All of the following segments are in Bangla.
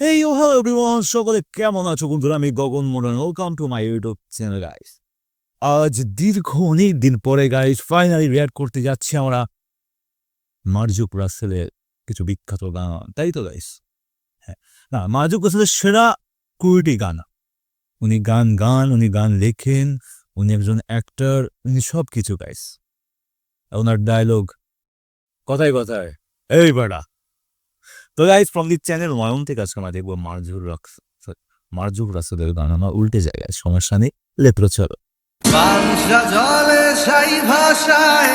Hey yo, hello everyone, সকলে কেমন আছো বন্ধুরা? আমি Gagan Moran welcome to my YouTube channel guys আজ দীর্ঘ অনেক দিন পরে গাইস ফাইনালি রিয়াক্ট করতে যাচ্ছি আমরা মার্জুক রাসেলের কিছু বিখ্যাত গান। তাই তো গাইস হ্যাঁ। না মার্জুক রাসেলের সেরা কুড়িটি গান। উনি গান গান উনি গান লেখেন উনি একজন অ্যাক্টর উনি সব কিছু গাইস ওনার ডায়লগ কথায় কথায় এই বেড়া তো guys from the channel Nayan থেকে আজকে আমরা দেখব মারজুর রাক্স মারজুক রাসেলের গান। আমার উল্টে জায়গায় সমস্যা নেই লেপ্রো চলো। জলে সাই ভাষায়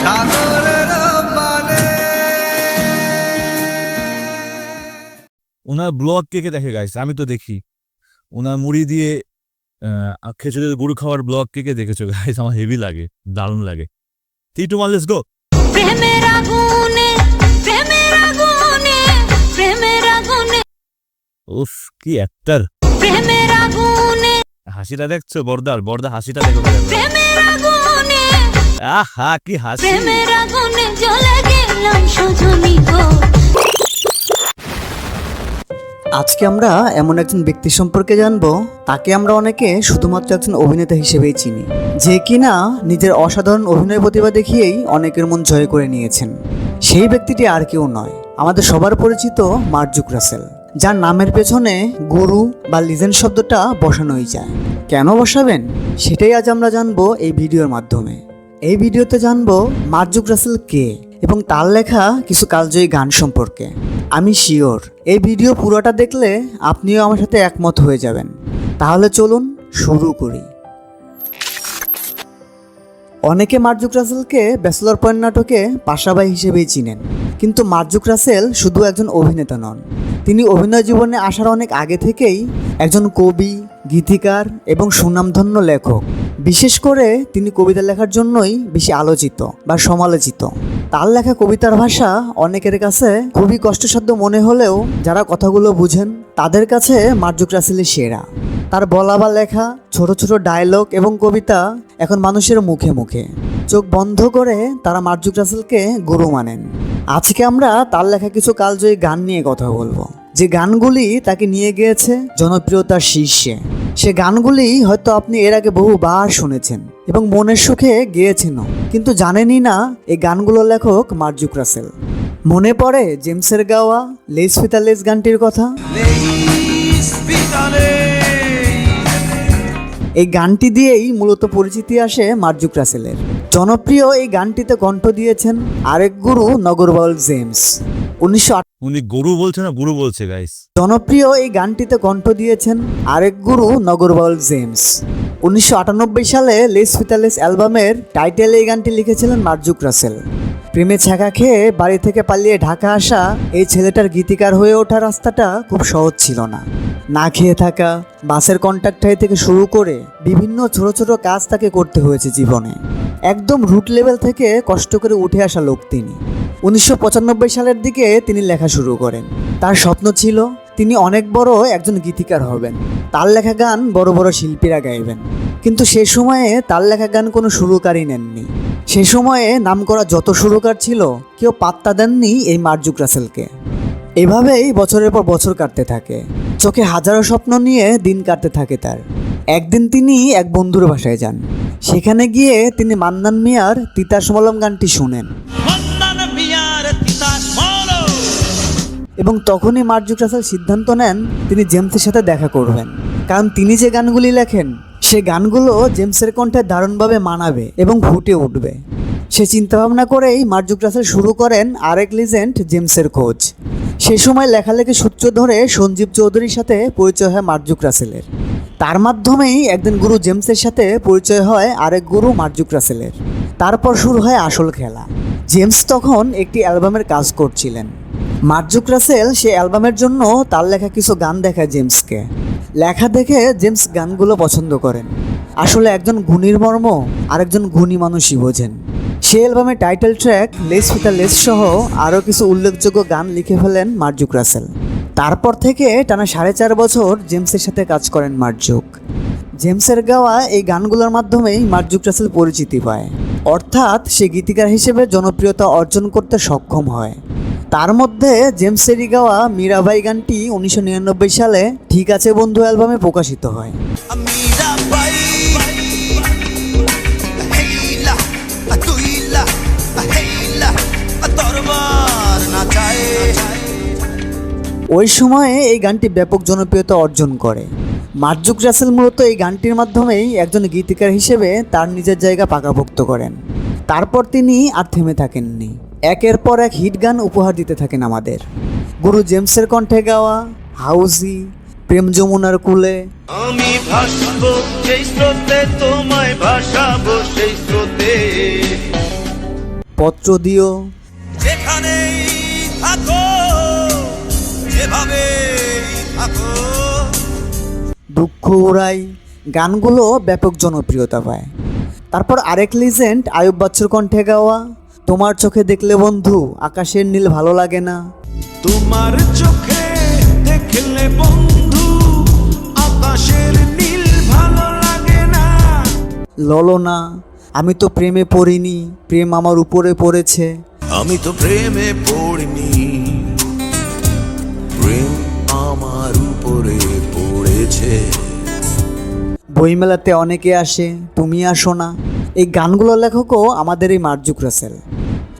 সাগরের ওনার ব্লগ কে কে দেখে গাইছে আমি তো দেখি। ওনার মুড়ি দিয়ে আহ, খেজুরের গুড় খাওয়ার ব্লগ কে কে দেখেছ গাইস আমার হেভি লাগে দারুণ লাগে। Three two one let's go প্রেমের উফ, কি অ্যাক্টার হাসিটা দেখছ, বর্দার? বর্দা, হাসিটা দেখো আহা, কি হাসি। আজকে আমরা এমন একজন ব্যক্তি সম্পর্কে জানব, তাকে আমরা অনেকে শুধুমাত্র একজন অভিনেতা হিসেবেই চিনি, যে কিনা নিজের অসাধারণ অভিনয় প্রতিভা দেখিয়েই অনেকের মন জয় করে নিয়েছেন। সেই ব্যক্তিটি আর কেউ নয়, আমাদের সবার পরিচিত মার্জুক রাসেল। যার নামের পেছনে গুরু বা লিজেন্ড শব্দটা বসানোই যায়। কেন বসাবেন? সেটাই আজ আমরা জানব এই ভিডিওর মাধ্যমে। এই ভিডিওতে জানব মার্জুক রাসেল কে এবং তার লেখা কিছু কালজয়ী গান সম্পর্কে। আমি শিওর, এই ভিডিও পুরোটা দেখলে আপনিও আমার সাথে একমত হয়ে যাবেন। তাহলে চলুন শুরু করি। অনেকে মার্জুক রাসেলকে ব্যাচেলর পয়েন্ট নাটকে পাশাবাই হিসেবেই চিনেন। কিন্তু মার্জুক রাসেল শুধু একজন অভিনেতা নন। তিনি অভিনয় জীবনে আসার অনেক আগে থেকেই একজন কবি, গীতিকার এবং সুনামধন্য লেখক। বিশেষ করে তিনি কবিতা লেখার জন্যই বেশি আলোচিত বা সমালোচিত। তার লেখা কবিতার ভাষা অনেকের কাছে খুবই কষ্টসাধ্য মনে হলেও যারা কথাগুলো বুঝেন, তাদের কাছে মার্জুক রাসেলই সেরা। তার বলা বা লেখা, ছোট ছোট ডায়লগ এবং কবিতা এখন মানুষের মুখে মুখে। চোখ বন্ধ করে তারা মার্জুক রাসেলকে গুরু মানেন। আজকে আমরা তার লেখা কিছু কালজয়ী গান নিয়ে কথা বলব। যে গানগুলি তাকে নিয়ে গিয়েছে জনপ্রিয়তার শীর্ষে। সে গানগুলি হয়তো আপনি এর আগে বহুবার শুনেছেন এবং মনের সুখে গেয়েছেনও। কিন্তু জানেনই না এই গানগুলোর লেখক মার্জুক রাসেল। মনে পড়ে জেমসের গাওয়া লেস ফিতা লেস গানটির কথা? লেইস পিতালে এই গানটি দিয়েই মূলত পরিচিতি আসে মার্জুক রাসেলের। জনপ্রিয় এই গানটিতে কণ্ঠ দিয়েছেন আরেক গুরু নগরবাউল জেমস। উনিশশো উনি গরু বলছে না গুরু বলছে গাইস জনপ্রিয় এই গানটিতে কণ্ঠ দিয়েছেন আরেক গুরু নগরবাউল জেমস। উনিশশো আটানব্বই সালে লেস ফিতালেস অ্যালবামের টাইটেল এই গানটি লিখেছিলেন মার্জুক রাসেল। প্রেমে ছ্যাঁকা খেয়ে বাড়ি থেকে পালিয়ে ঢাকা আসা এই ছেলেটার গীতিকার হয়ে ওঠা রাস্তাটা খুব সহজ ছিল না। না খেয়ে থাকা, বাসের কন্ট্রাক্টারি থেকে শুরু করে বিভিন্ন ছোট ছোট কাজ তাকে করতে হয়েছে জীবনে। একদম রুট লেভেল থেকে কষ্ট করে উঠে আসা লোক তিনি। উনিশশো পঁচানব্বই সালের দিকে তিনি লেখা শুরু করেন। তার স্বপ্ন ছিল তিনি অনেক বড় একজন গীতিকার হবেন। তার লেখা গান বড় বড় শিল্পীরা গাইবেন। কিন্তু সে সময়ে তার লেখা গান কোনো সুরকারই নেননি। সে সময়ে নাম করা যত সুরকার ছিল কেউ পাত্তা দেননি এই মার্জুক রাসেলকে। এভাবেই বছরের পর বছর কাটতে থাকে। চোখে হাজারো স্বপ্ন নিয়ে দিন কাটতে থাকে তার। একদিন তিনি এক বন্ধুর বাসায় যান। সেখানে গিয়ে তিনি মান্নান মিয়ার তিতাস মলম গানটি শুনেন। এবং তখনই মার্জুক রাসেল সিদ্ধান্ত নেন তিনি জেমসের সাথে দেখা করবেন। কারণ তিনি যে গানগুলি লেখেন সে গানগুলো জেমসের কণ্ঠে দারুণভাবে মানাবে এবং ফুটে উঠবে। সে চিন্তাভাবনা করেই মার্জুক রাসেল শুরু করেন আরেক লিজেন্ড জেমসের খোঁজ। সে সময় লেখালেখি সূত্র ধরে সঞ্জীব চৌধুরীর সাথে পরিচয় হয় মার্জুক রাসেলের তার মাধ্যমেই একদিন গুরু জেমসের সাথে পরিচয় হয় আরেক গুরু মার্জুক রাসেলের তারপর শুরু হয় আসল খেলা। জেমস তখন একটি অ্যালবামের কাজ করছিলেন। মার্জুক রাসেল সে অ্যালবামের জন্য তার লেখা কিছু গান দেখায় জেমসকে। লেখা দেখে জেমস গানগুলো পছন্দ করেন। আসলে একজন গুণীর মর্ম আরেকজন গুণী মানুষই বোঝেন। সেই অ্যালবামের টাইটেল ট্র্যাক, লেস ফিতা লেস সহ আরও কিছু উল্লেখযোগ্য গান লিখে ফেলেন মার্জুক রাসেল। তারপর থেকে টানা সাড়ে চার বছর জেমসের সাথে কাজ করেন মার্জুক। জেমসের গাওয়া এই গানগুলোর মাধ্যমেই মার্জুক রাসেল পরিচিতি পায়। অর্থাৎ সে গীতিকার হিসেবে জনপ্রিয়তা অর্জন করতে সক্ষম হয়। তার মধ্যে জেমসেরি গাওয়া মীরাবাই গানটি উনিশশো নিরানব্বই সালে ঠিক আছে বন্ধু অ্যালবামে প্রকাশিত হয়। ওই সময়ে এই গানটি ব্যাপক জনপ্রিয়তা অর্জন করে। মার্জুক রাসেল মূলত এই গানটির মাধ্যমেই একজন গীতিকার হিসেবে তার নিজের জায়গা পাকাভুক্ত করেন। তারপর তিনি আর থেমে থাকেননি। একের পর এক হিট গান উপহার দিতে থাকেন আমাদের। গুরু জেমসের কণ্ঠে গাওয়া হাউজি প্রেম যমুনার কুলে। আমি ভাসবো সেই স্রোতে তোমায় ভাসাবো সেই স্রোতে। পত্র দিও। যেখানেই থাকো যেভাবে থাকো। দুঃখ উড়াই গানগুলো ব্যাপক জনপ্রিয়তা পায়। তারপর আরেক লিজেন্ড আয়ুব বাচ্চুর কণ্ঠে গাওয়া তোমার চোখে দেখলে বন্ধু আকাশের নীল ভালো লাগে না। তোমার চোখে দেখলে বন্ধু আকাশের নীল ভালো লাগে না। ললনা আমি তো প্রেমে পড়িনি প্রেম আমার উপরে পড়েছে। আমি তো প্রেমে পড়িনি প্রেম আমার উপরে পড়েছে। বইমেলাতে অনেকে আসে তুমি আসো না। এই গানগুলোর লেখকও আমাদের এই মার্জুক রাসেল।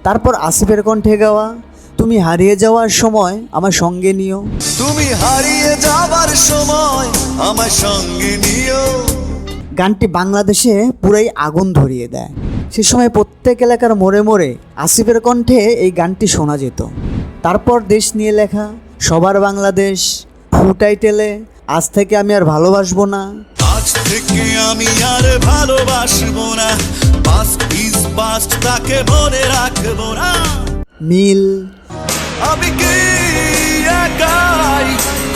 তারপর আসিফের কণ্ঠে গাওয়া তুমি হারিয়ে যাওয়ার সময় আমার সঙ্গে নিও। তুমি হারিয়ে যাওয়ার সময় আমার সঙ্গে নিও। গানটি বাংলাদেশে পুরাই আগুন ধরিয়ে দেয়। সে সময় প্রত্যেক এলাকার মোড়ে মোড়ে আসিফের কণ্ঠে এই গানটি শোনা যেত। তারপর দেশ নিয়ে লেখা সবার বাংলাদেশ ফু টাইটেলে আজ থেকে আমি আর ভালোবাসবো না আজ থেকে আমি আর ভালোবাসবো না। পাস্ট ইজ পাস্ট তাকে মনে রাখব না। মিল। আমি কি একাই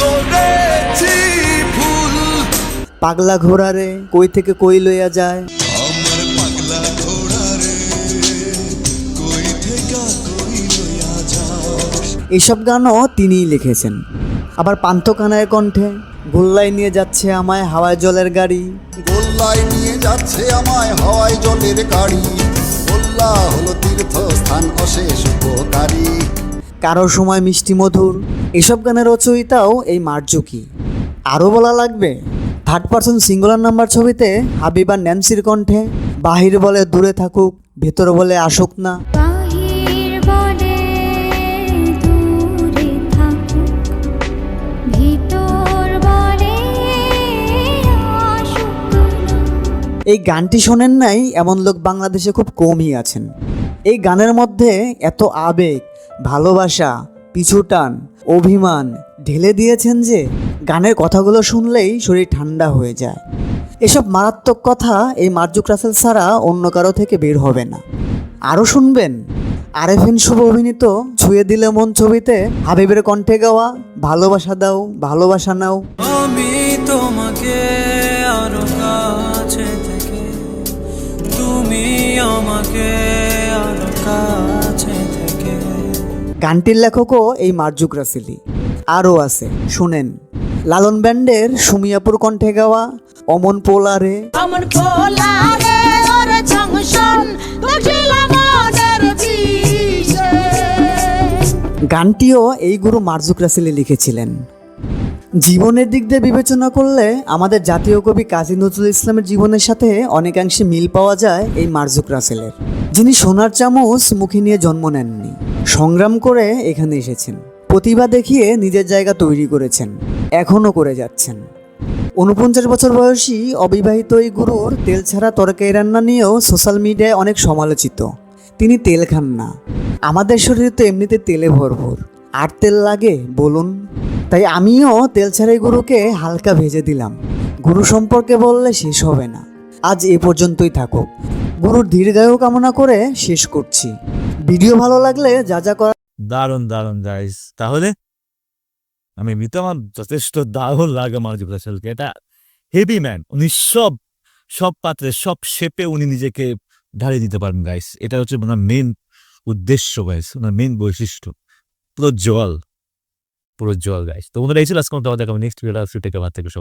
করেছি ভুল? পাগলা ঘোড়ারে কই থেকে কই লইয়া যায়? আমার পাগলা ঘোড়া রে কই থেকে কই লইয়া যাস এইসব গানও তিনিই লিখেছেন। আবার পান্থকানায় কণ্ঠে। গোল্লাই নিয়ে যাচ্ছে আমায় হাওয়ায় জলের গাড়ি। গোল্লায় নিয়ে যাচ্ছে আমায় হওয়ায় জলের গাড়ি। গোল্লা হলো তীর্থস্থান অশেষ উপকারী। কারও সময় মিষ্টি মধুর। এসব গানের রচয়িতাও এই মার্জুকি। আরও বলা লাগবে থার্ড পার্সন সিঙ্গুলার নাম্বার ছবিতে হাবিবা ন্যান্সির কণ্ঠে বাহির বলে দূরে থাকুক ভেতর বলে আসুক না। এই গানটি শোনেন নাই, এমন লোক বাংলাদেশে খুব কমই আছেন। এই গানের মধ্যে এত আবেগ, ভালোবাসা পিছুটান অভিমান ঢেলে দিয়েছেন যে গানের কথাগুলো শুনলেই শরীর ঠান্ডা হয়ে যায়। এসব মারাত্মক কথা এই মার্জুক রাসেল ছাড়া অন্য কারও থেকে বের হবে না। আরও শুনবেন, আরেফিন শুভ অভিনীত ছুঁয়ে দিলে মন ছবিতে হাবিবের কণ্ঠে গাওয়া ভালোবাসা দাও, ভালোবাসা নাও। আমি তোমাকে আরও কাছে তুমি আমাকে আরও কাছে থেকে। গানটির লেখকও এই মার্জুক রাসেলি। আরও আছে শুনেন। লালন ব্যান্ডের সুমিয়াপুর কণ্ঠে গাওয়া অমন পোলারে। ওর জংশন গানটিও এই গুরু মার্জুক রাসেলি লিখেছিলেন। জীবনের দিক দিয়ে বিবেচনা করলে আমাদের জাতীয় কবি কাজী নজরুল ইসলামের জীবনের সাথে অনেকাংশে মিল পাওয়া যায় এই মার্জুক রাসেলের। যিনি সোনার চামচ মুখে নিয়ে জন্ম নেননি, সংগ্রাম করে এখানে এসেছেন, প্রতিভা দেখিয়ে নিজের জায়গা তৈরি করেছেন, এখনও করে যাচ্ছেন। উনপঞ্চাশ বছর বয়সী অবিবাহিত এই গুরুর তেল ছাড়া তরকারি রান্না নিয়েও সোশ্যাল মিডিয়ায় অনেক সমালোচিত। তিনি তেল খান না। আমাদের শরীরে তো এমনিতে তেলে ভরপুর। আর তেল লাগে, বলুন? তাই আমিও তেল ছাড়াই গুরুকে হালকা ভেজে দিলাম। গুরু সম্পর্কে বললে শেষ হবে না। আজ এ পর্যন্তই থাকুক। গুরুর দীর্ঘায়ু কামনা করে শেষ করছি। ভিডিও ভালো লাগলে যা যা করা দারুণ দারুণ গাইস তাহলে আমি এমনিতে আমার যথেষ্ট দারুণ লাগে মার্জুক রাসেলকে এটা হেভি ম্যান উনি সব সব পাত্রে, সব শেপে উনি নিজেকে ঢালিয়ে দিতে পারেন গাইস এটা হচ্ছে ওনার মেন উদ্দেশ্য গাইস ওনার মেন বৈশিষ্ট্য। পুরো জল। পুরো জল গাইস তো বন্ধুরা এই ছিল আজকে দেখা নেক্সট ভিডিও থেকে সবাই।